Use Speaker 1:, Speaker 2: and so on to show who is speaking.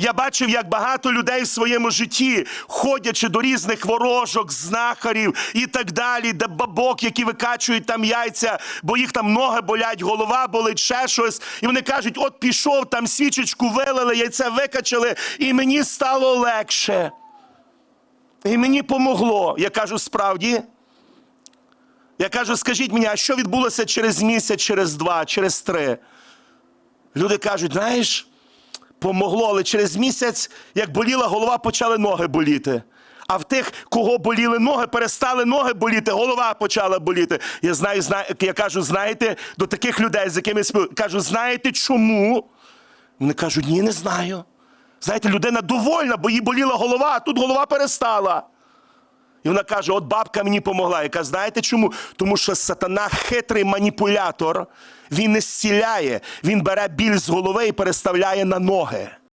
Speaker 1: Я бачив, як багато людей в своєму житті, ходячи до різних ворожок, знахарів і так далі, де бабок, які викачують там яйця, бо їх там ноги болять, голова болить, ще щось. І вони кажуть: от пішов, там свічечку вилили, яйце викачали, і мені стало легше. І мені помогло. Я кажу, справді. Я кажу, скажіть мені, а що відбулося через місяць, через два, через три? Люди кажуть, знаєш, помогло, але через місяць, як боліла голова, почали ноги боліти. А в тих, кого боліли ноги, перестали ноги боліти, голова почала боліти. Я знаю, знаю я кажу, знаєте, до таких людей, з якими спілкуюся, кажу, знаєте чому? Вони кажуть, ні, не знаю. Знаєте, людина довольна, бо їй боліла голова, а тут голова перестала. І вона каже: от бабка мені помогла. Яка знаєте чому? Тому що сатана хитрий маніпулятор, він не зціляє, він бере біль з голови і переставляє на ноги.